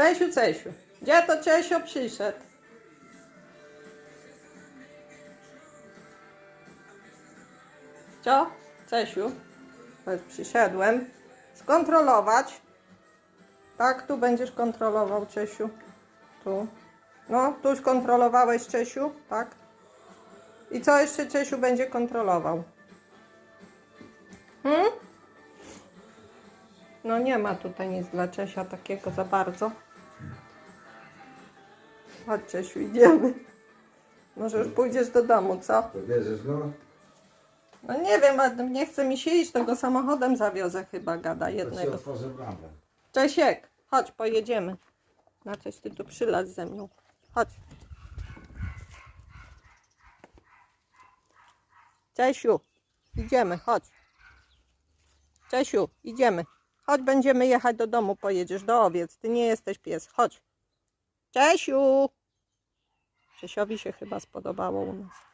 Cesiu, Cesiu. Gdzie to Czesio przyszedł? Co? Cesiu? Przyszedłem. Skontrolować. Tak, tu będziesz kontrolował, Czesiu. Tu. No, tu skontrolowałeś, Czesiu, tak? I co jeszcze Czesiu będzie kontrolował? Hmm? No nie ma tutaj nic dla Czesia takiego za bardzo. Chodź Czesiu, idziemy. Może już pójdziesz do domu, co? To bierzesz go? No nie wiem, ale nie chce mi się iść, to go samochodem zawiozę chyba, gada To ci jednego. otworzę bramę. Czesiek, chodź, pojedziemy. Na coś ty tu przylaz ze mną. Chodź. Czesiu, idziemy, chodź. Czesiu, idziemy. Chodź, będziemy jechać do domu, pojedziesz do owiec. Ty nie jesteś pies, chodź. Czesiu! Czesiowi się chyba spodobało u nas.